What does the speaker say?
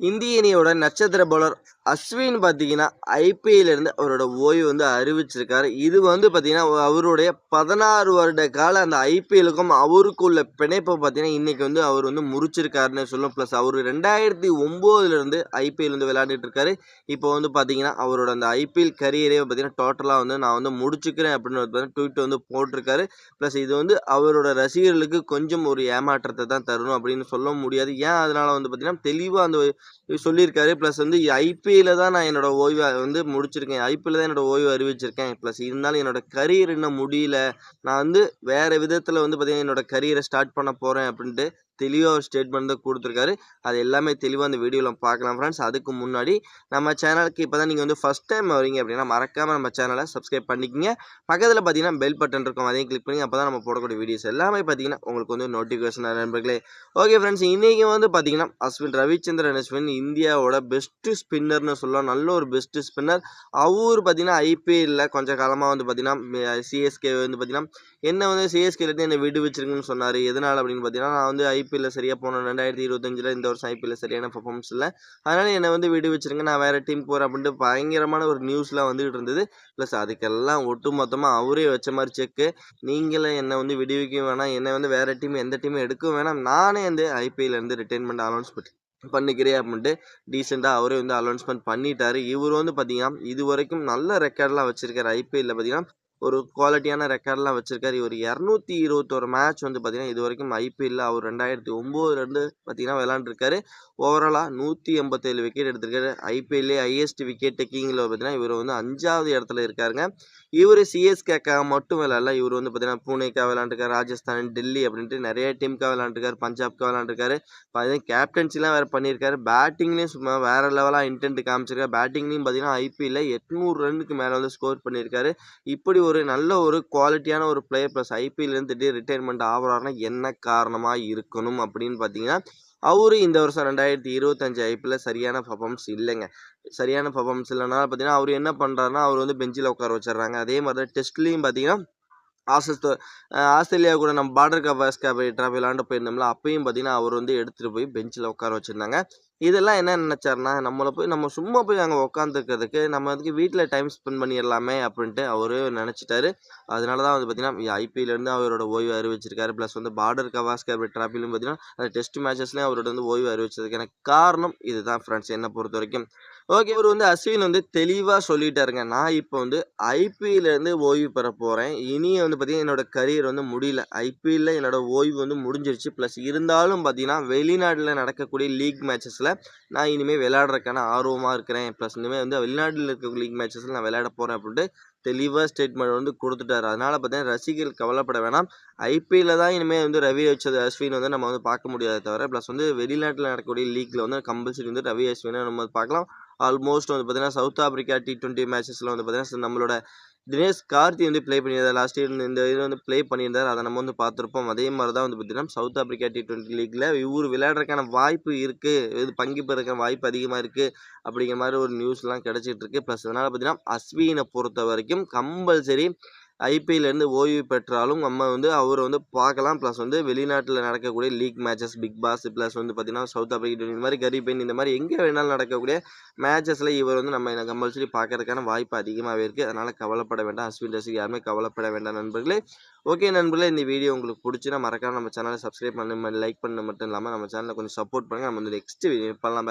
இந்திய அணியோட நட்சத்திர பவுலர் அஸ்வின் பார்த்தீங்கன்னா ஐபிஐலேருந்து அவரோட ஓய்வு வந்து அறிவிச்சிருக்காரு. இது வந்து பார்த்தீங்கன்னா அவருடைய பதினாறு வருட கால அந்த ஐபிஎலுக்கும் அவருக்குள்ள பிணைப்பை பார்த்தீங்கன்னா இன்றைக்கி வந்து அவர் வந்து முறிச்சிருக்காருன்னு சொல்லும் ப்ளஸ் அவர் ரெண்டாயிரத்தி ஒம்போதுலேருந்து ஐபிஎல் வந்து விளையாண்டுட்டு இருக்காரு இப்போ வந்து பார்த்தீங்கன்னா அவரோட அந்த ஐபிஎல் கரியரே பார்த்தீங்கன்னா டோட்டலாக வந்து நான் வந்து முடிச்சுக்கிறேன் அப்படின்னு பார்த்தீங்கன்னா ட்வீட் வந்து போட்டிருக்காரு. ப்ளஸ் இது வந்து அவரோட ரசிகர்களுக்கு கொஞ்சம் ஒரு ஏமாற்றத்தை தான் தரணும் அப்படின்னு சொல்ல முடியாது. ஏன் அதனால் வந்து பார்த்தீங்கன்னா தெளிவாக அந்த சொல்லியிருக்காரு. ப்ளஸ் வந்து ஐபிஎல் ஐபிஎல்ல தான் நான் என்னோட ஓய்வை வந்து முடிச்சிருக்கேன். ஐபிஎல்ல தான் என்னோட ஓய்வு அறிவிச்சிருக்கேன். ப்ளஸ் இருந்தாலும் என்னோட கரியர் இன்னும் முடியல. நான் வந்து வேற விதத்தில் வந்து பார்த்தீங்கன்னா என்னோட கரியரை ஸ்டார்ட் பண்ண போகிறேன் அப்படின்ட்டு தெளிவாக ஒரு ஸ்டேட்மெண்ட் தான் கொடுத்துருக்காரு. அது எல்லாமே தெளிவாக அந்த வீடியோவில் பார்க்கலாம் ஃப்ரெண்ட்ஸ் அதுக்கு முன்னாடி நம்ம சேனலுக்கு இப்போ தான் நீங்கள் வந்து ஃபஸ்ட் டைம் வரீங்க அப்படின்னா மறக்காமல் நம்ம சேனலை சப்ஸ்கிரைப் பண்ணிக்கங்க. பக்கத்தில் பார்த்தீங்கன்னா பெல் பட்டன் இருக்கும் அதையும் கிளிக் பண்ணி அப்போ தான் நம்ம போடக்கூடிய வீடியோஸ் எல்லாமே பார்த்தீங்கன்னா உங்களுக்கு வந்து நோட்டிஃபிகேஷன் நண்பர்களே. ஓகே ஃப்ரெண்ட்ஸ் இன்றைக்கி வந்து பார்த்தீங்கன்னா அஸ்வின் ரவிச்சந்திரன் அஸ்வின் இந்தியாவோட பெஸ்ட்டு ஸ்பின்னர்னு சொல்லலாம். நல்ல ஒரு பெஸ்ட்டு ஸ்பின்னர் அவர் பார்த்தீங்கன்னா ஐபிஎல்ல கொஞ்சம் காலமாக வந்து பார்த்தீங்கன்னா சிஎஸ்கே வந்து பார்த்தீங்கன்னா என்ன வந்து சிஎஸ்கேலேருந்து என்னை விடுவிச்சிருக்குன்னு சொன்னார் எதனால் அப்படின்னு பார்த்தீங்கன்னா நான் வந்து ஐபிஎல்ல சரியாக போனோம். ரெண்டாயிரத்தி இருபத்தஞ்சில் இந்த வருஷம் ஐபிஎல்ல சரியான பர்ஃபார்மன்ஸ் இல்லை அதனால் என்னை வந்து விடுவிச்சிருங்க நான் வேறு டீம் போகிறேன் அப்படின்ட்டு பயங்கரமான ஒரு நியூஸ்லாம் வந்துகிட்டு இருந்தது. ப்ளஸ் அதுக்கெல்லாம் ஒட்டு மொத்தமாக அவரே வச்ச மாதிரி செக்கு நீங்களே என்னை வந்து விடுவிக்க வேணாம். என்னை வந்து வேறு டீம் எந்த டீமும் எடுக்கவும் வேணாம். நானே வந்து ஐபிஎல்லேருந்து ரிட்டைர்மெண்ட் அனௌன்ஸ் பண்ணி பண்ணிக்கிறேன் அப்படின்ட்டு டீசெண்டாக அவரே வந்து அனௌன்ஸ்மெண்ட் பண்ணிட்டாரு. இவர் வந்து பார்த்தீங்கன்னா இது வரைக்கும் நல்ல ரெக்கார்ட்லாம் வச்சிருக்காரு ஐபிஎல்ல பார்த்தீங்கன்னா ஒரு குவாலிட்டியான ரெக்கார்ட்லாம் வச்சிருக்காரு. இவர் இரநூத்தி இருபத்தோரு மேட்ச் வந்து பார்த்தீங்கன்னா இது வரைக்கும் ஐபிஎல்ல அவர் ரெண்டாயிரத்தி ஒம்போதுலேருந்து பார்த்தீங்கன்னா விளாண்டுருக்காரு ஓவராலாக நூற்றி எண்பத்தேழு விக்கெட் எடுத்திருக்காரு. ஐபிஎல்லே ஹையஸ்ட் விக்கெட் டேக்கிங்கில் பார்த்தீங்கன்னா இவர் வந்து அஞ்சாவது இடத்துல இருக்காருங்க. இவர் சிஎஸ்கேக்காக மட்டும் விளாட்ல இவர் வந்து பார்த்தீங்கன்னா பூனேக்காக விளாண்டுருக்காரு ராஜஸ்தான் டெல்லி அப்படின்ட்டு நிறைய டீமுக்காக விளாண்டுருக்காரு பஞ்சாப்க்காக விளாண்டுருக்காரு பார்த்தீங்கன்னா கேப்டன்சிலாம் வேறு பண்ணியிருக்காரு பேட்டிங்லேயும் சும்மா வேறு லெவலாக இன்டென்ட் காமிச்சிருக்காரு. பேட்டிங்லேயும் பார்த்தீங்கன்னா ஐபிஎல்ல எட்நூறு ரன்னுக்கு மேலே வந்து ஸ்கோர் பண்ணியிருக்காரு இப்படி ஒரு ஒரு நல்ல ஒரு குவாலிட்டியான ஒரு பிளேயர் ப்ளஸ் ஐபிஎல்லேருந்து திடீர் ரிட்டைர்மெண்ட் ஆகிறாருன்னா என்ன காரணமாக இருக்கணும் அப்படின்னு பார்த்தீங்கன்னா அவரு இந்த வருஷம் ரெண்டாயிரத்தி இருபத்தஞ்சு ஐபிஎல்ல சரியான பர்ஃபார்மன்ஸ் இல்லைங்க. சரியான பர்ஃபார்மன்ஸ் இல்லைனா பார்த்தீங்கன்னா அவர் என்ன பண்ணுறாருன்னா அவர் வந்து பெஞ்சில் உட்கார வச்சிடுறாங்க. அதே மாதிரி தான் டெஸ்ட்லேயும் பார்த்தீங்கன்னா ஆசஸ் ஆஸ்திரேலியா கூட நம்ம பார்டர் கவாஸ் கப் ட்ராஃபி விளாண்டு போயிருந்தோம்ல அப்பயும் பார்த்தீங்கன்னா அவர் வந்து எடுத்துகிட்டு போய் பெஞ்சில் உட்கார வச்சுருந்தாங்க. இதெல்லாம் என்ன நினச்சாருன்னா நம்மளை போய் நம்ம சும்மா போய் அங்கே உட்காந்துருக்கிறதுக்கு நம்ம அதுக்கு வீட்டில் டைம் ஸ்பெண்ட் பண்ணிடலாமே அப்படின்ட்டு அவரு நினச்சிட்டாரு. அதனால தான் வந்து பார்த்தீங்கன்னா ஐபிஎல்லேருந்து அவரோட ஓய்வு அறிவிச்சிருக்காரு. ப்ளஸ் வந்து பார்டர் கவாஸ்கர் ட்ராஃபிலும் பார்த்தீங்கன்னா அந்த டெஸ்ட் மேட்சஸ்லேயும் அவரோட வந்து ஓய்வு அறிவிச்சதுக்கான காரணம் இதுதான் ஃப்ரெண்ட்ஸ் என்னை பொறுத்த வரைக்கும். ஓகே இவர் வந்து அஸ்வின் வந்து தெளிவாக சொல்லிட்டாருங்க. நான் இப்போ வந்து ஐபிஎல்லேருந்து ஓய்வு பெற போகிறேன் இனி வந்து பார்த்தீங்கன்னா என்னோட கரியர் வந்து முடியல. ஐபிஎல்ல என்னோட ஓய்வு வந்து முடிஞ்சிருச்சு. ப்ளஸ் இருந்தாலும் பார்த்தீங்கன்னா வெளிநாட்டில் நடக்கக்கூடிய லீக் மேட்சஸில் நான் இனிமேல் விளையாடுறதுக்கான ஆர்வமாக இருக்கிறேன். ப்ளஸ் இனிமேல் வந்து வெளிநாட்டில் இருக்க லீக் மேட்சஸில் நான் விளையாட போகிறேன் அப்படின்ட்டு தெளிவாக ஸ்டேட்மெண்ட் வந்து கொடுத்துட்டாரு. அதனால் பார்த்தீங்கன்னா ரசிகர்கள் கவலைப்பட வேணாம். ஐபிஎல்ல தான் இனிமேல் வந்து ரவி வச்சது அஸ்வின் வந்து நம்ம வந்து பார்க்க முடியாத தவிர ப்ளஸ் வந்து வெளிநாட்டில் நடக்கக்கூடிய லீக்கில் வந்து கம்பல்சரி வந்து ரவி அஸ்வினை நம்ம பார்க்கலாம். ஆல்மோஸ்ட் வந்து பார்த்தீங்கன்னா சவுத் ஆப்பிரிக்கா டி டுவெண்ட்டி மேட்சஸில் வந்து பார்த்தீங்கன்னா நம்மளோட தினேஷ் கார்த்தி வந்து ப்ளே பண்ணியிருந்தார். லாஸ்ட் இயர் இந்த இது வந்து ப்ளே பண்ணியிருந்தார். அதை நம்ம வந்து பார்த்துருப்போம். அதே மாதிரி தான் வந்து பார்த்தீங்கன்னா சவுத் ஆப்பிரிக்கா டி டுவெண்ட்டி லீக்கில் இவர் விளையாடுறதுக்கான வாய்ப்பு இருக்குது இது பங்கு பெறக்கான வாய்ப்பு அதிகமாக இருக்குது அப்படிங்கிற மாதிரி ஒரு நியூஸ்லாம் கிடச்சிட்டு இருக்கு. ப்ளஸ் அதனால் பார்த்தீங்கன்னா அஸ்வினை பொறுத்த வரைக்கும் கம்பல்சரி ஐபிஎல்லேருந்து ஓய்வு பெற்றாலும் நம்ம வந்து அவரை வந்து பார்க்கலாம். ப்ளஸ் வந்து வெளிநாட்டில் நடக்கக்கூடிய league matches big boss plus வந்து பார்த்திங்கன்னா சவுத் ஆஃப்ரிக்கா இந்த மாதிரி கரீபெயின் இந்த மாதிரி எங்கே வேணாலும் நடக்கக்கூடிய மேட்சஸில் இவர் வந்து நம்ம கம்பல்சரி பார்க்கறதுக்கான வாய்ப்பு அதிகமாகவே இருக்குது அதனால் கவலைப்பட வேண்டாம். அஸ்வின் ரசிக் யாருமே கவலைப்பட வேண்டாம் நண்பர்களே. ஓகே நண்பர்களே இந்த வீடியோ உங்களுக்கு பிடிச்சினா மறக்காம நம்ம சேனலை சப்ஸ்கிரைப் பண்ண லைக் பண்ண மட்டும் இல்லாமல் நம்ம சேனலை கொஞ்சம் சப்போர்ட் பண்ணுங்கள் நம்ம வந்து நெக்ஸ்ட் வீடியோ பண்ணலாம்